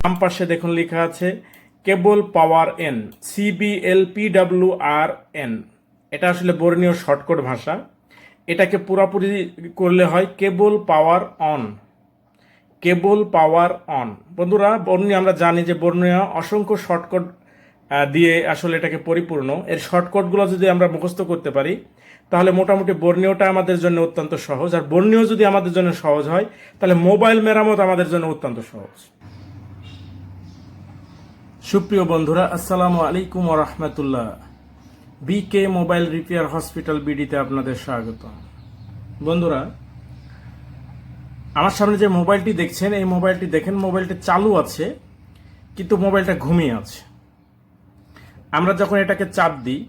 বাম পাশে দেখুন লেখা আছে, cable power N CBL PW আর এন এটা আসলে বর্ণীয় শর্টকট ভাষা। এটাকে পুরোপুরি করলে হয় কেবল power on. Cable power on. বন্ধুরা বর্ণীয় আমরা জানি যে বর্ণীয় অসংখ্য শর্টকট দিয়ে আসলে এটাকে পরিপূর্ণ। এর শর্টকটগুলো যদি আমরা মুখস্থ করতে পারি, তাহলে মোটামুটি বর্ণীয়টা আমাদের জন্য অত্যন্ত সহজ। আর বর্ণীয় যদি আমাদের জন্য সহজ হয়, তাহলে মোবাইল মেরামত আমাদের জন্য অত্যন্ত সহজ। সুপ্রিয় বন্ধুরা, আসসালামু আলাইকুম রহমতুল্লাহ। বিকে মোবাইল রিপেয়ার হসপিটাল বিডিতে আপনাদের স্বাগত বন্ধুরা, আমার সামনে যে মোবাইলটি দেখছেন, এই মোবাইলটি দেখেন, মোবাইলটি চালু আছে, কিন্তু মোবাইলটা ঘুমিয়ে আছে। আমরা যখন এটাকে চাপ দিই,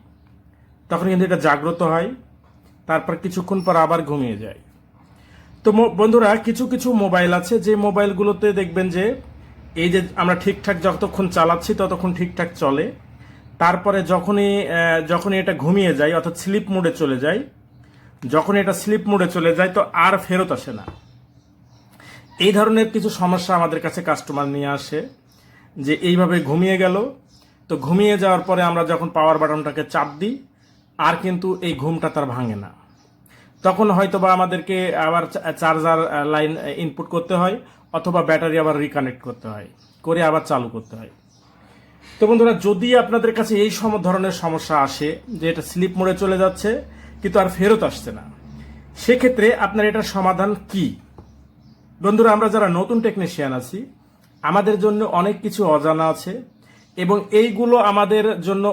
তখন কিন্তু এটা জাগ্রত হয়, তারপর কিছুক্ষণ পর আবার ঘুমিয়ে যায়। তো বন্ধুরা, কিছু কিছু মোবাইল আছে, যে মোবাইলগুলোতে দেখবেন যে এই যে আমরা ঠিকঠাক যতক্ষণ চালাচ্ছি ততক্ষণ ঠিকঠাক চলে। তারপরে যখনই যখনই এটা ঘুমিয়ে যায়, অর্থাৎ স্লিপ মোডে চলে যায় যখন এটা স্লিপ মোডে চলে যায়, তো আর ফেরত আসে না। এই ধরনের কিছু সমস্যা আমাদের কাছে কাস্টমার নিয়ে আসে, যে এইভাবে ঘুমিয়ে গেল। তো ঘুমিয়ে যাওয়ার পরে আমরা যখন পাওয়ার বাটনটাকে চাপ দিই, আর কিন্তু এই ঘুমটা তার ভাঙে না। তখন হয়তো বা আমাদেরকে আবার চার্জার লাইন ইনপুট করতে হয় অথবা ব্যাটারি আবার রিকানেক্ট করতে হয়, করে আবার চালু করতে হয়। তো বন্ধুরা, যদি আপনাদের কাছে এই সম ধরনের সমস্যা আসে যে এটা স্লিপ মোড়ে চলে যাচ্ছে, কিন্তু আর ফেরত আসছে না, সেক্ষেত্রে আপনার এটার সমাধান কি? বন্ধুরা, আমরা যারা নতুন টেকনিশিয়ান আছি, আমাদের জন্য অনেক কিছু অজানা আছে এবং এইগুলো আমাদের জন্য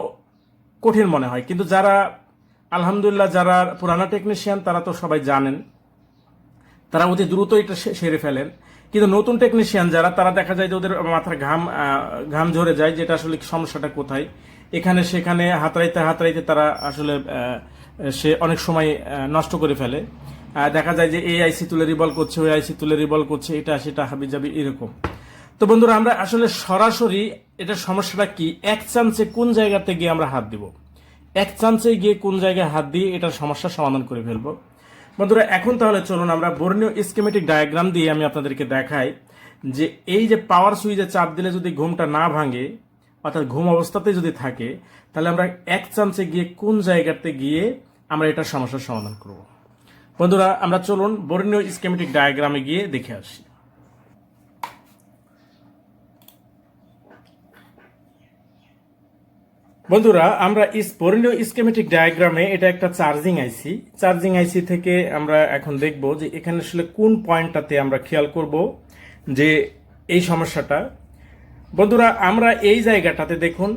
কঠিন মনে হয়। কিন্তু যারা, আলহামদুলিল্লাহ, যারা পুরানা টেকনিশিয়ান তারা তো সবাই জানেন। তারা অতি দ্রুত এটা সেরে ফেলেন। কিন্তু নতুন টেকনিশিয়ান যারা, তারা দেখা যায় যে ওদের মাথার ঘাম ঘাম ঝরে যায়, যেটা আসলে সমস্যাটা কোথায়? এখানে, সেখানে, হাতড়াইতে হাতড়াইতে তারা আসলে সে অনেক সময় নষ্ট করে ফেলে। দেখা যায় যে এই আইসি তুলে রিবল করছে ওই আইসি তুলে রিবল করছে, এটা, সেটা হাবি যাবি এরকম। তো বন্ধুরা, আমরা আসলে সরাসরি এটা সমস্যাটা কি? এক চান্সে কোন জায়গাতে গিয়ে আমরা হাত দিব? এক চান্সে গিয়ে কোন জায়গায় হাত দিয়ে এটার সমস্যার সমাধান করে ফেলব? বন্ধুরা, এখন তাহলে চলুন আমরা বর্ণীয় স্কিমেটিক ডায়াগ্রাম দিয়ে আমি আপনাদেরকে দেখাই যে এই যে পাওয়ার সুইচে চাপ দিলে যদি ঘুমটা না ভাঙে, অর্থাৎ ঘুম অবস্থাতে যদি থাকে, তাহলে আমরা এক চান্সে গিয়ে কোন জায়গাতে গিয়ে আমরা এটা সমস্যার সমাধান করব। বন্ধুরা, আমরা চলুন বর্ণীয় স্কিমেটিক ডায়াগ্রামে গিয়ে দেখে আসি। বন্ধুরা, আমরা ইস বর্ণীয় স্কেমেটিক ডায়াগ্রামে এটা একটা চার্জিং আইসি চার্জিং আইসি থেকে আমরা এখন দেখব যে এখানে আসলে কোন পয়েন্টটাতে আমরা খেয়াল করব যে এই সমস্যাটা। বন্ধুরা, আমরা এই জায়গাটাতে দেখুন,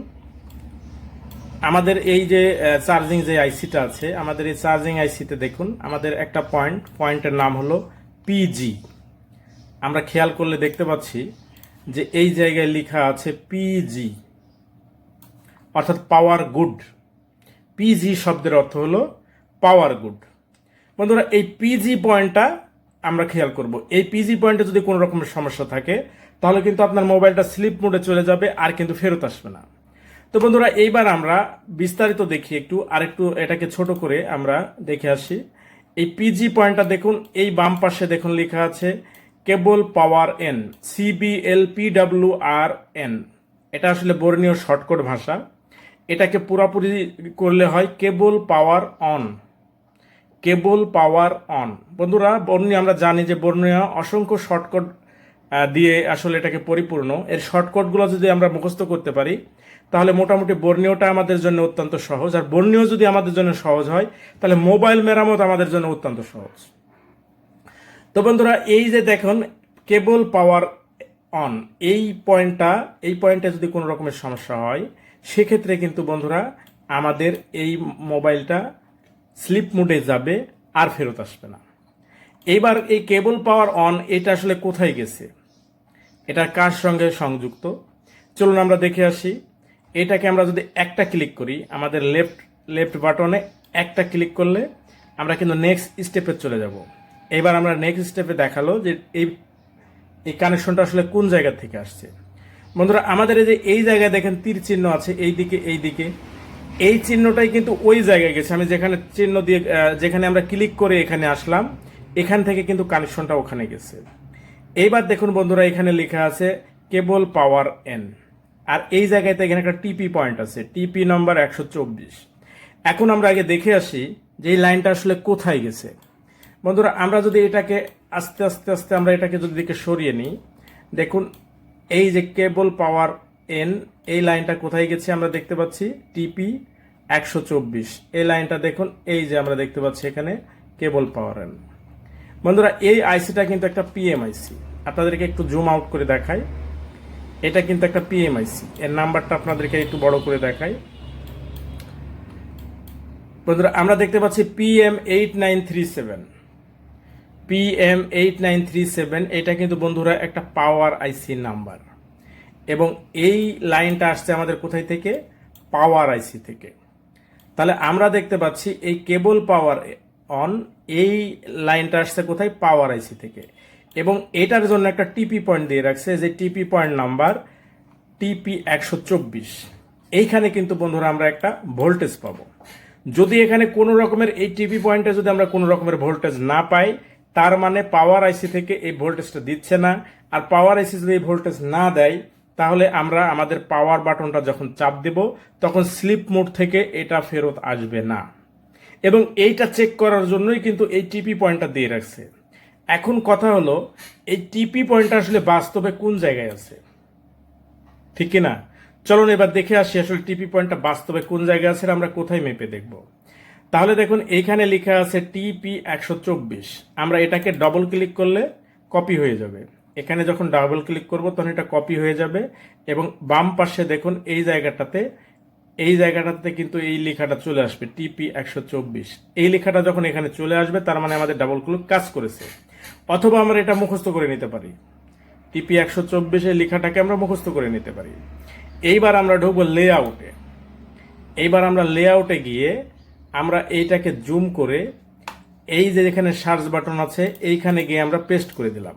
আমাদের এই যে চার্জিং যে আইসিটা আছে, আমাদের এই চার্জিং আইসিতে দেখুন, আমাদের একটা পয়েন্ট পয়েন্টের নাম হলো পিজি আমরা খেয়াল করলে দেখতে পাচ্ছি যে এই জায়গায় লেখা আছে পিজি অর্থাৎ পাওয়ার গুড পিজি শব্দের অর্থ হলো পাওয়ার গুড বন্ধুরা, এই পিজি পয়েন্টটা আমরা খেয়াল করব। এই পিজি পয়েন্টে যদি কোনো রকমের সমস্যা থাকে, তাহলে কিন্তু আপনার মোবাইলটা স্লিপ মোডে চলে যাবে আর কিন্তু ফেরত আসবে না। তো বন্ধুরা, এইবার আমরা বিস্তারিত দেখি একটু, আর একটু এটাকে ছোট করে আমরা দেখে আসি। এই পিজি পয়েন্টটা দেখুন, এই বাম পাশে দেখুন লেখা আছে, cable power N CBL PW আর এন এটা আসলে বর্ণীয় শর্টকট ভাষা। এটাকে পুরোপুরি করলে হয় কেবল power on. Cable power on. বন্ধুরা বর্ণীয় আমরা জানি যে বর্ণীয় অসংখ্য শর্টকট দিয়ে আসলে এটাকে পরিপূর্ণ। এর শর্টকটগুলো যদি আমরা মুখস্থ করতে পারি, তাহলে মোটামুটি বর্ণীয়টা আমাদের জন্য অত্যন্ত সহজ। আর বর্ণীয় যদি আমাদের জন্য সহজ হয়, তাহলে মোবাইল মেরামত আমাদের জন্য অত্যন্ত সহজ। তো বন্ধুরা, এই যে দেখুন, কেবল পাওয়ার অন। এই পয়েন্টটা, এই পয়েন্টে যদি কোনো রকমের সমস্যা হয় সেক্ষেত্রে কিন্তু বন্ধুরা, আমাদের এই মোবাইলটা স্লিপ মোডে যাবে আর ফেরত আসবে না। এইবার এই কেবল পাওয়ার অন, এটা আসলে কোথায় গেছে? এটা কার সঙ্গে সংযুক্ত? চলুন আমরা দেখে আসি। এটাকে আমরা যদি একটা ক্লিক করি, আমাদের লেফট লেফট বাটনে একটা ক্লিক করলে আমরা কিন্তু নেক্সট স্টেপে চলে যাব। এবার আমরা নেক্সট স্টেপে দেখাল যে এই এই কানেকশনটা আসলে কোন জায়গা থেকে আসছে। বন্ধুরা, আমাদের এই যে এই জায়গায় দেখেন তীর চিহ্ন আছে, এই দিকে এই দিকে। এই চিহ্নটাই কিন্তু ওই জায়গায় গেছে। আমি যেখানে চিহ্ন দিয়ে যেখানে আমরা ক্লিক করে এখানে আসলাম, এখান থেকে কিন্তু কানেকশনটা ওখানে গেছে। এইবার দেখুন বন্ধুরা, এখানে লেখা আছে কেবল পাওয়ার এন আর এই জায়গাতে এখানে একটা টিপি পয়েন্ট আছে টিপি নম্বর একশো চব্বিশ। এখন আমরা আগে দেখে আসি যে এই লাইনটা আসলে কোথায় গেছে। বন্ধুরা, আমরা যদি এটাকে আস্তে আস্তে আস্তে আমরা এটাকে যদি দিকে সরিয়ে নিই, দেখুন এই যে কেবল পাওয়ার এন, এই লাইনটা কোথায় গেছে আমরা দেখতে পাচ্ছি? টিপি একশো চব্বিশ। এই লাইনটা দেখুন, এই যে আমরা দেখতে পাচ্ছি এখানে কেবল পাওয়ার এন। বন্ধুরা, এই আইসিটা কিন্তু একটা পিএম আইসি আপনাদেরকে একটু জুম আউট করে দেখাই। এটা কিন্তু একটা পিএম আইসি এর নাম্বারটা আপনাদেরকে একটু বড় করে দেখাই। বন্ধুরা, আমরা দেখতে পাচ্ছি PM eight nine three seven PM eight nine three seven এটা কিন্তু বন্ধুরা একটা পাওয়ার আইসি নাম্বার এবং এই লাইনটা আসছে আমাদের কোথায় থেকে? পাওয়ার আইসি থেকে। তাহলে আমরা দেখতে পাচ্ছি এই কেবল পাওয়ার অন এই লাইনটা আসছে কোথায়? পাওয়ার আইসি থেকে। এবং এটার জন্য একটা টিপি পয়েন্ট দিয়ে রাখছে, যে টিপি পয়েন্ট নাম্বার টিপি একশো চব্বিশ। এইখানে কিন্তু বন্ধুরা আমরা একটা ভোল্টেজ পাবো। যদি এখানে কোনো রকমের এই টিপি পয়েন্টে যদি আমরা কোনো রকমের ভোল্টেজ না পাই তার মানে পাওয়ার আইসি থেকে এই ভোল্টেজটা দিচ্ছে না। আর পাওয়ার আইসি যদি এই ভোল্টেজ না দেয়, তাহলে আমরা আমাদের পাওয়ার বাটনটা যখন চাপ দেব, তখন স্লিপ মোড থেকে এটা ফেরত আসবে না। এবং এইটা চেক করার জন্যই কিন্তু এই টিপি পয়েন্টটা দিয়ে রাখছে। এখন কথা হলো, এই টিপি পয়েন্টটা আসলে বাস্তবে কোন জায়গায় আছে? ঠিক কি না চলুন এবার দেখে আসি আসলে টিপি পয়েন্টটা বাস্তবে কোন জায়গায় আছে আমরা কোথায় মেপে দেখব। তাহলে দেখুন, এইখানে লেখা আছে টিপি একশো চব্বিশ। আমরা এটাকে ডবল ক্লিক করলে কপি হয়ে যাবে। এখানে যখন ডাবল ক্লিক করব, তখন এটা কপি হয়ে যাবে এবং বাম পাশে দেখুন, এই জায়গাটাতে এই জায়গাটাতে কিন্তু এই লেখাটা চলে আসবে টিপি একশো চব্বিশ। এই লেখাটা যখন এখানে চলে আসবে, তার মানে আমাদের ডাবল ক্লিক কাজ করেছে। অথবা আমরা এটা মুখস্থ করে নিতে পারি। টিপি একশো চব্বিশের লেখাটাকে আমরা মুখস্থ করে নিতে পারি। এইবার আমরা ঢুকবো লে এইবার আমরা লে গিয়ে আমরা এইটাকে জুম করে এই যে এখানে সার্চ বাটন আছে, এইখানে গিয়ে আমরা পেস্ট করে দিলাম।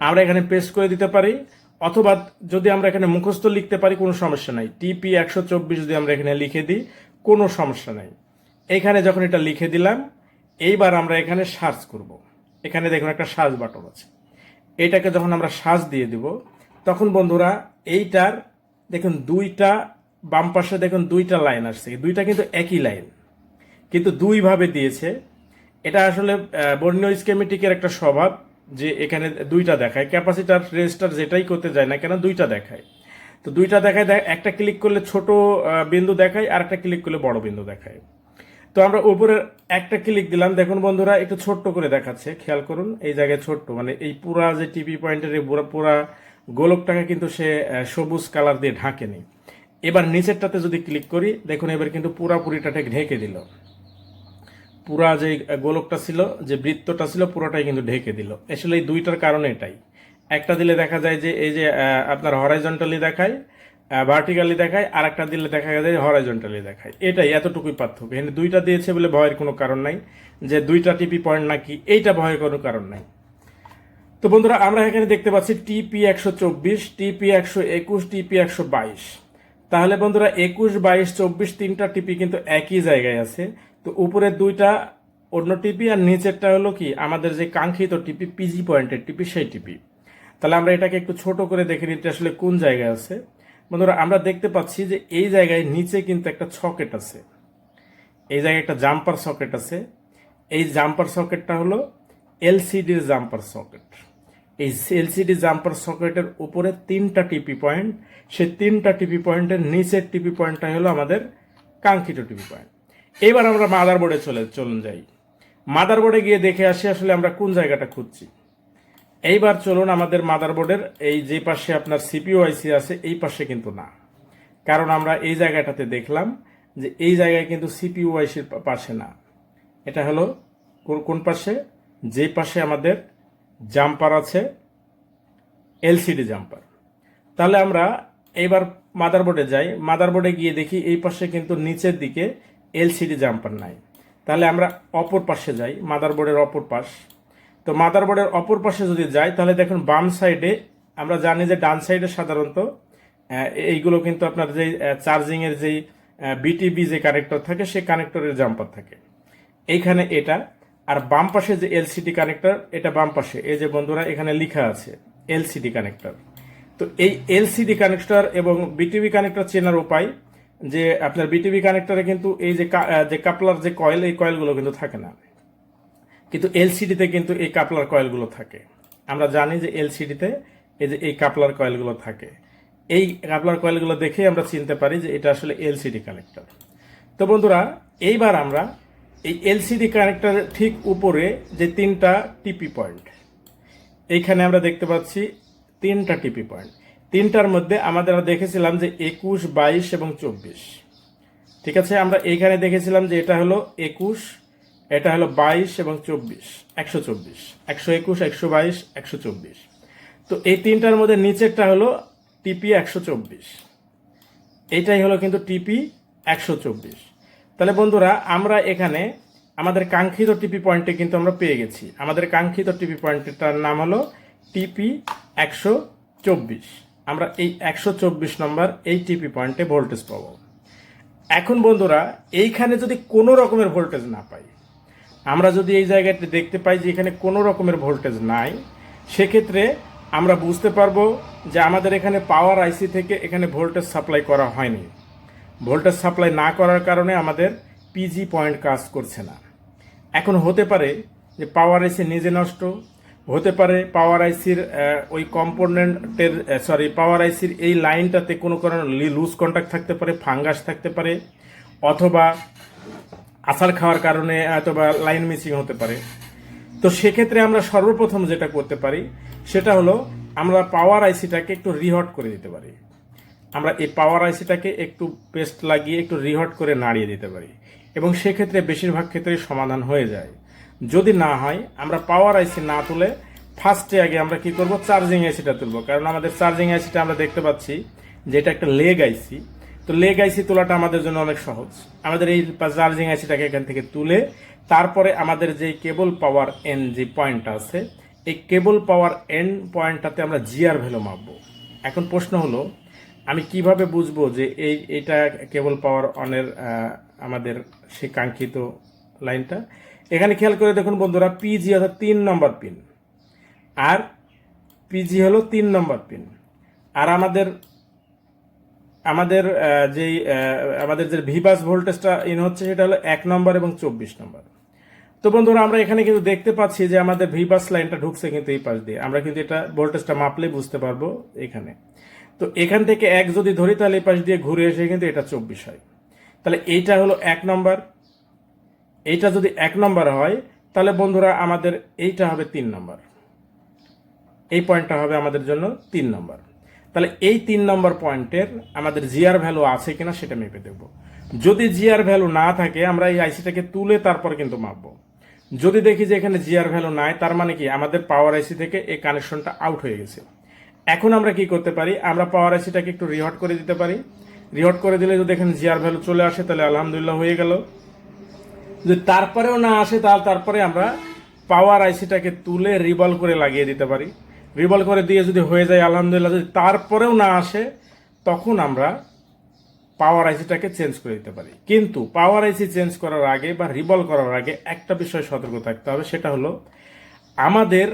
আমরা এখানে পেস্ট করে দিতে পারি, অথবা যদি আমরা এখানে মুখস্থ লিখতে পারি, কোনো সমস্যা নাই। টিপি একশো চব্বিশ যদি আমরা এখানে লিখে দিই, কোনো সমস্যা নাই। এইখানে যখন এটা লিখে দিলাম, এইবার আমরা এখানে সার্চ করব। এখানে দেখুন একটা সার্চ বাটন আছে। এটাকে যখন আমরা সার্চ দিয়ে দিব, তখন বন্ধুরা এইটার, দেখুন দুইটা বাম পাশে, দেখুন দুইটা লাইন আসছে। দুইটা কিন্তু একই লাইন কিন্তু দুইভাবে দিয়েছে। এটা আসলে বর্ণীয় স্কেমেটিকের একটা স্বভাব যে এখানে দুইটা দেখায়। ক্যাপাসিটার রেজিস্টার যেটাই করতে যায় না কেন, দুইটা দেখায়। তো দুইটা দেখায়, দেখ- একটা ক্লিক করলে ছোট বিন্দু দেখায় আর একটা ক্লিক করলে বড় বিন্দু দেখায়। তো আমরা উপরের একটা ক্লিক দিলাম। দেখুন বন্ধুরা, একটু ছোট্ট করে দেখাচ্ছে। খেয়াল করুন, এই জায়গায় ছোট্ট মানে এই পুরা যে টিভি পয়েন্টের এই পুরা পুরা গোলকটাকে কিন্তু সে সবুজ কালার দিয়ে ঢাকেনি। এবার নিচেরটাতে যদি ক্লিক করি, দেখুন এবার কিন্তু পুরাপুরিটাকে ঢেকে দিল। পুরা যে গোলকটা ছিল, যে বৃত্তটা ছিল, পুরোটাই কিন্তু ঢেকে দিল। আসলে এই দুইটার কারণে এটাই। একটা দিলে দেখা যায় যে, এই যে আপনার হরাইজন্টালি দেখায় ভার্টিক্যালি দেখায় আর একটা দিলে দেখা যায় হরাইজন্টালি দেখায়। এটাই, এতটুকুই পার্থক্য। এখানে দুইটা দিয়েছে বলে ভয়ের কোনো কারণ নাই। যে দুইটা টিপি পয়েন্ট নাকি, এইটা ভয়ের কোনো কারণ নাই। তো বন্ধুরা, আমরা এখানে দেখতে পাচ্ছি টিপি একশো চব্বিশ টিপি একশো একুশ টিপি একশো বাইশ। তাহলে বন্ধুরা, একুশ, বাইশ, চব্বিশ, তিনটা টিপি কিন্তু একই জায়গায় আছে। তো উপরের দুইটা অন্য টিপি আর নিচেরটা হলো কি, আমাদের যে কাঙ্ক্ষিত টিপি পিজি পয়েন্টের টিপি, সেই টিপি। তাহলে আমরা এটাকে একটু ছোট করে দেখে নিতে আসলে কোন জায়গায় আছে। বন্ধুরা, আমরা দেখতে পাচ্ছি যে এই জায়গায় নিচে কিন্তু একটা সকেট আছে। এই জায়গায় একটা জাম্পার সকেট আছে। এই জাম্পার সকেটটা হলো এলসিডির জাম্পার সকেট। এই এলসিডি জাম্পার সকেটের উপরে তিনটা টিপি পয়েন্ট। সেই তিনটা টিপি পয়েন্টের নিচের টিপি পয়েন্টটা হলো আমাদের কাঙ্ক্ষিত টিপি পয়েন্ট। এবার আমরা মাদারবোর্ডে চলে চলুন যাই। মাদারবোর্ডে গিয়ে দেখে আসি আসলে আমরা কোন জায়গাটা খুঁজছি। এইবার চলুন আমাদের মাদারবোর্ডের এই যে পাশে আপনার সিপিইউ আইসি আছে, এই পাশে কিন্তু না। কারণ আমরা এই জায়গাটাতে দেখলাম যে এই জায়গায় কিন্তু আইসির পাশে না। এটা হলো কোন- কোন পাশে? যে পাশে আমাদের জাম্পার আছে এলসিডি জাম্পার তাহলে আমরা এইবার মাদারবোর্ডে যাই। মাদারবোর্ডে গিয়ে দেখি এই পাশে কিন্তু নিচের দিকে এলসিডি জাম্পার নাই। তাহলে আমরা অপর পাশে যাই, মাদারবোর্ডের অপর পাশ। তো মাদারবোর্ডের অপর পাশে যদি যাই, তাহলে দেখুন বাম সাইডে আমরা জানি যে ডান সাইডে সাধারণত এইগুলো কিন্তু আপনার যে চার্জিং এর যেই বিটিবি যে কানেক্টর থাকে, সেই কানেক্টরের জাম্পার থাকে। এইখানে এটা, আর বাম পাশে যে এলসিডি কানেক্টর এটা বাম পাশে। এই যে বন্ধুরা, এখানে লেখা আছে, এলসিডি কানেক্টর তো এই এলসিডি কানেক্টর এবং বিটিভি কানেক্টর চেনার উপায় যে আপনার বিটিভি কানেক্টরে কিন্তু এই যে কাপলার যে কয়েল এই কয়েলগুলো কিন্তু থাকে না। কিন্তু এলসিডিতে কিন্তু এই কাপলার কয়েলগুলো থাকে। আমরা জানি যে এলসিডিতে এই যে এই কাপলার কয়েলগুলো থাকে। এই কাপলার কয়েলগুলো দেখে আমরা চিনতে পারি যে এটা আসলে এলসিডি কানেক্টর তো বন্ধুরা, এইবার আমরা এই এলসিডি কানেক্টরের ঠিক উপরে যে তিনটা টিপি পয়েন্ট এইখানে আমরা দেখতে পাচ্ছি তিনটা টিপি পয়েন্ট তিনটার মধ্যে আমাদের দেখেছিলাম যে একুশ, বাইশ এবং চব্বিশ। ঠিক আছে? আমরা এইখানে দেখেছিলাম যে এটা হলো একুশ, এটা হলো বাইশ এবং চব্বিশ, একশো চব্বিশ। একশো একুশ, একশো বাইশ, একশো চব্বিশ। তো এই তিনটার মধ্যে নিচেরটা হলো টিপি একশো চব্বিশ। এইটাই হলো কিন্তু টিপি একশো চব্বিশ। তাহলে বন্ধুরা, আমরা এখানে আমাদের কাঙ্ক্ষিত টিপি পয়েন্টে কিন্তু আমরা পেয়ে গেছি। আমাদের কাঙ্ক্ষিত টিপি পয়েন্টটার নাম হলো টিপি একশো চব্বিশ। আমরা এই একশো চব্বিশ নম্বর এই টিপি পয়েন্টে ভোল্টেজ পাবো। এখন বন্ধুরা, এইখানে যদি কোনো রকমের ভোল্টেজ না পাই, আমরা যদি এই জায়গাতে দেখতে পাই যে এখানে কোনো রকমের ভোল্টেজ নাই, সেক্ষেত্রে আমরা বুঝতে পারব যে আমাদের এখানে পাওয়ার আইসি থেকে এখানে ভোল্টেজ সাপ্লাই করা হয়নি। ভোল্টেজ সাপ্লাই না করার কারণে আমাদের পিজি পয়েন্ট কাজ করছে না। এখন হতে পারে যে পাওয়ার আইসি নিজে নষ্ট হতে পারে পাওয়ার আইসির ওই কম্পোনেন্টের সরি পাওয়ার আইসির এই লাইনটাতে কোনো কারণে লুজ কন্ট্যাক্ট থাকতে পারে ফাঙ্গাস থাকতে পারে, অথবা আছাড় খাওয়ার কারণে অথবা লাইন মিসিং হতে পারে। তো সেক্ষেত্রে আমরা সর্বপ্রথম যেটা করতে পারি, সেটা হলো আমরা পাওয়ার আইসিটাকে একটু রিহট করে দিতে পারি। আমরা এই পাওয়ার আইসিটাকে একটু পেস্ট লাগিয়ে একটু রিহট করে নাড়িয়ে দিতে পারি। এবং সেক্ষেত্রে বেশিরভাগ ক্ষেত্রেই সমাধান হয়ে যায়। যদি না হয়, আমরা পাওয়ার আইসি না তুলে ফার্স্টে আগে আমরা কি করব? চার্জিং আইসিটা তুলবো। কারণ আমাদের চার্জিং আইসিটা আমরা দেখতে পাচ্ছি যে এটা একটা লেগ আইসি তো লেগ আইসি তোলাটা আমাদের জন্য অনেক সহজ। আমাদের এই চার্জিং আইসিটাকে এখান থেকে তুলে তারপরে আমাদের যে কেবল পাওয়ার এন যে পয়েন্টটা আছে, এই কেবল পাওয়ার এন পয়েন্টটাতে আমরা জিআর ভ্যালু মাপবো। এখন প্রশ্ন হলো, আমি কীভাবে বুঝব যে এই, এটা কেবল পাওয়ার অনের আমাদের সেই কাঙ্ক্ষিত লাইনটা এখানে খেয়াল করে দেখুন বন্ধুরা পিজি অর্থাৎ তিন নম্বর পিন আর পিজি হলো তিন নম্বর পিন আর আমাদের আমাদের যেই আমাদের যে ভিবাস ভোল্টেজটা ইন হচ্ছে সেটা হলো এক নম্বর এবং চব্বিশ নম্বর। তো বন্ধুরা, আমরা এখানে কিন্তু দেখতে পাচ্ছি যে আমাদের ভিবাস লাইনটা ঢুকছে কিন্তু এই পাশ দিয়ে। আমরা কিন্তু এটা ভোল্টেজটা মাপলে বুঝতে পারব এখানে। তো এখান থেকে এক যদি ধরি তাহলে এই পাশ দিয়ে ঘুরে এসে কিন্তু এটা চব্বিশ হয়। তাহলে এইটা হলো এক নম্বর। এইটা যদি এক নম্বর হয়, তাহলে বন্ধুরা আমাদের এইটা হবে তিন নম্বর। এই পয়েন্টটা হবে আমাদের জন্য তিন নম্বর। তাহলে এই তিন নম্বর পয়েন্টের আমাদের জিআর ভ্যালু আছে কিনা সেটা মেপে দেখব। যদি জিআর ভ্যালু না থাকে, আমরা এই আইসিটাকে তুলে তারপর কিন্তু মাপবো। যদি দেখি যে এখানে জিআর ভ্যালু নাই, তার মানে কি? আমাদের পাওয়ার আইসি থেকে এই কানেকশনটা আউট হয়ে গেছে। এখন আমরা কি করতে পারি? আমরা পাওয়ার আইসিটাকে একটু রিহট করে দিতে পারি। রিহট করে দিলে যদি এখানে জিআর ভ্যালু চলে আসে, তাহলে আলহামদুলিল্লাহ হয়ে গেল। যদি তারপরেও না আসে, তাহলে তারপরে আমরা পাওয়ার আইসিটাকে তুলে রিবল করে লাগিয়ে দিতে পারি। রিবল করে দিয়ে যদি হয়ে যায়, আলহামদুলিল্লাহ, যদি তারপরেও না আসে, তখন আমরা পাওয়ার আইসিটাকে চেঞ্জ করে দিতে পারি। কিন্তু পাওয়ার আইসি চেঞ্জ করার আগে বা রিবল করার আগে একটা বিষয় সতর্ক থাকতে হবে, সেটা হলো আমাদের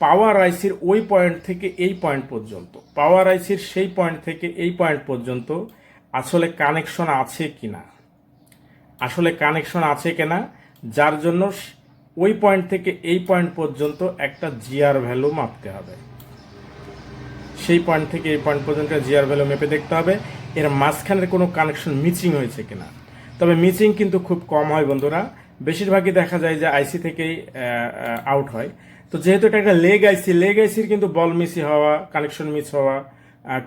পাওয়ার আইসির ওই পয়েন্ট থেকে এই পয়েন্ট পর্যন্ত পাওয়ার আইসির সেই পয়েন্ট থেকে এই পয়েন্ট পর্যন্ত আসলে কানেকশন আছে কিনা। আসলে কানেকশন আছে কিনা, যার জন্য ওই পয়েন্ট থেকে এই পয়েন্ট পর্যন্ত একটা জিআর ভ্যালু মাপতে হবে। সেই পয়েন্ট থেকে এই পয়েন্ট পর্যন্ত জিআর ভ্যালু মেপে দেখতে হবে। এর মাঝখানের কোনো কানেকশন মিচিং হয়েছে কিনা। তবে মিচিং কিন্তু খুব কম হয় বন্ধুরা। বেশিরভাগই দেখা যায় যে আইসি থেকেই আউট হয়। তো যেহেতু এটা একটা লেগ আইসি লেগ আইসির কিন্তু বল মিসি হওয়া কানেকশন মিস হওয়া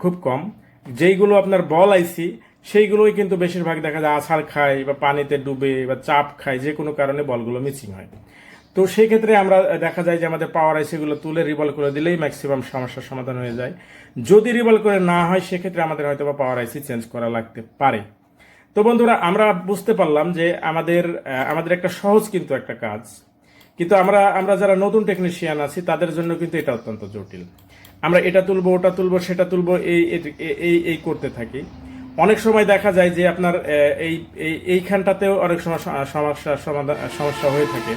খুব কম। যেইগুলো আপনার বল আইসি সেইগুলোই কিন্তু বেশিরভাগ দেখা যায় আছাড় খায় বা পানিতে ডুবে বা চাপ খায়, যে কোনো কারণে বলগুলো মিসিং হয়। তো সেই ক্ষেত্রে আমরা দেখা যায় যে আমাদের পাওয়ার আইসিগুলো তুলে রিভলভ করে দিলেই ম্যাক্সিমাম সমস্যার সমাধান হয়ে যায়। যদি রিভলভ করে না হয়, সেক্ষেত্রে আমাদের হয়তো বা পাওয়ার আইসি চেঞ্জ করা লাগতে পারে। তো বন্ধুরা, আমরা বুঝতে পারলাম যে আমাদের আমাদের একটা সহজ কিন্তু একটা কাজ। কিন্তু আমরা আমরা যারা নতুন টেকনিশিয়ান আছি, তাদের জন্য কিন্তু এটা অত্যন্ত জটিল। আমরা এটা তুলবো, ওটা তুলবো, সেটা তুলবো এই- এই এই করতে থাকি। অনেক সময় দেখা যায় যে আপনার এই, এই- এইখানটাতেও অনেক সময় সমস্যা সমাধান সমস্যা হয়ে থাকে।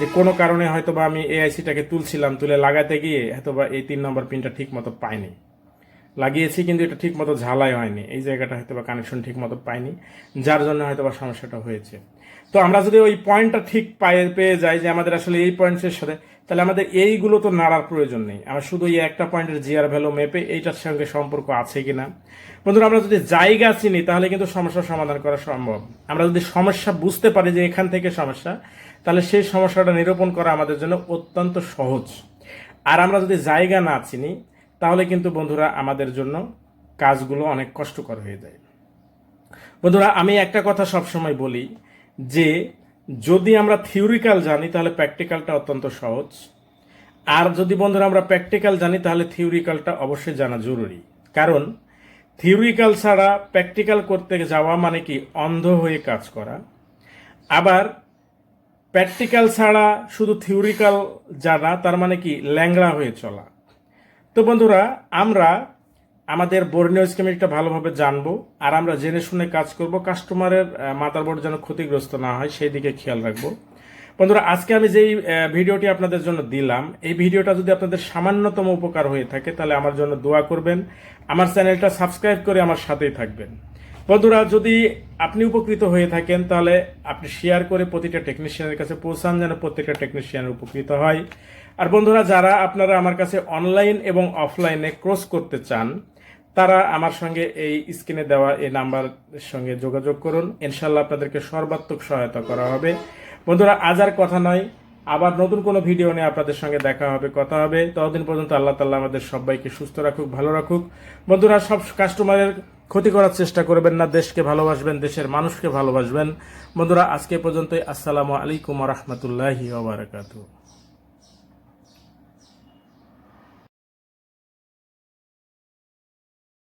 যে কোনো কারণে হয়তো বা আমি এআইসিটাকে তুলছিলাম, তুলে লাগাতে গিয়ে হয়তো বা এই তিন নম্বর পিনটা ঠিক মতো পাইনি। লাগিয়েছি কিন্তু এটা ঠিক মতো ঝালাই হয়নি। এই জায়গাটা হয়তো বা কানেকশন ঠিক মতো পাইনি, যার জন্য হয়তো বা সমস্যাটা হয়েছে। তো আমরা যদি ওই পয়েন্টটা ঠিক পায়ে, পেয়ে যাই যে আমাদের আসলে এই পয়েন্টের সাথে তাহলে আমাদের এইগুলো তো নাড়ার প্রয়োজন নেই। আমরা শুধু এই একটা পয়েন্টের জিআর ভ্যালু মেপে এইটার সঙ্গে সম্পর্ক আছে কিনা। বন্ধুরা, আমরা যদি জায়গা চিনি, তাহলে কিন্তু সমস্যার সমাধান করা সম্ভব। আমরা যদি সমস্যা বুঝতে পারি যে এখান থেকে সমস্যা, তাহলে সেই সমস্যাটা নিরূপণ করা আমাদের জন্য অত্যন্ত সহজ। আর আমরা যদি জায়গা না চিনি, তাহলে কিন্তু বন্ধুরা আমাদের জন্য কাজগুলো অনেক কষ্টকর হয়ে যায়। বন্ধুরা, আমি একটা কথা সবসময় বলি যে যদি আমরা থিওরিক্যাল জানি, তাহলে প্র্যাকটিক্যালটা অত্যন্ত সহজ। আর যদি বন্ধুরা আমরা প্র্যাকটিক্যাল জানি, তাহলে থিওরিক্যালটা অবশ্যই জানা জরুরি। কারণ থিওরিক্যাল ছাড়া প্র্যাকটিক্যাল করতে যাওয়া মানে কি? অন্ধ হয়ে কাজ করা। আবার প্র্যাকটিক্যাল ছাড়া শুধু থিওরিক্যাল জানা, তার মানে কি? ল্যাংড়া হয়ে চলা। তো বন্ধুরা, আমরা আমাদের বর্ণীয় একটা ভালোভাবে জানব, আর আমরা জেনে শুনে কাজ করব। কাস্টমারের মাতারবোর্ড যেন ক্ষতিগ্রস্ত না হয়, সেই দিকে খেয়াল রাখব। বন্ধুরা, আজকে আমি যেই ভিডিওটি আপনাদের জন্য দিলাম, এই ভিডিওটা যদি আপনাদের সামান্যতম উপকার হয়ে থাকে, তাহলে আমার জন্য দোয়া করবেন। আমার চ্যানেলটা সাবস্ক্রাইব করে আমার সাথেই থাকবেন। বন্ধুরা, যদি আপনি উপকৃত হয়ে থাকেন, তাহলে আপনি শেয়ার করে প্রতিটা টেকনিশিয়ানের কাছে পৌঁছান, যেন প্রত্যেকটা টেকনিশিয়ান উপকৃত হয়। আর বন্ধুরা, যারা আপনারা আমার কাছে অনলাইন এবং অফলাইনে ক্রস করতে চান, তারা আমার সঙ্গে এই স্ক্রিনে দেওয়া এই নাম্বারের সঙ্গে যোগাযোগ করুন। ইনশাল্লাহ আপনাদেরকে সর্বাত্মক সহায়তা করা হবে। বন্ধুরা, আজ আর কথা নয়। আবার নতুন কোনো ভিডিও নিয়ে আপনাদের সঙ্গে দেখা হবে, কথা হবে। ততদিন পর্যন্ত আল্লাহ তাল্লাহ আমাদের সবাইকে সুস্থ রাখুক, ভালো রাখুক। বন্ধুরা, সব কাস্টমারের ক্ষতি করার চেষ্টা করবেন না। দেশকে ভালোবাসবেন, দেশের মানুষকে ভালোবাসবেন। বন্ধুরা, আজকে পর্যন্তই। আসসালামু আলাইকুম রহমতুল্লাহি ওবরাকাতু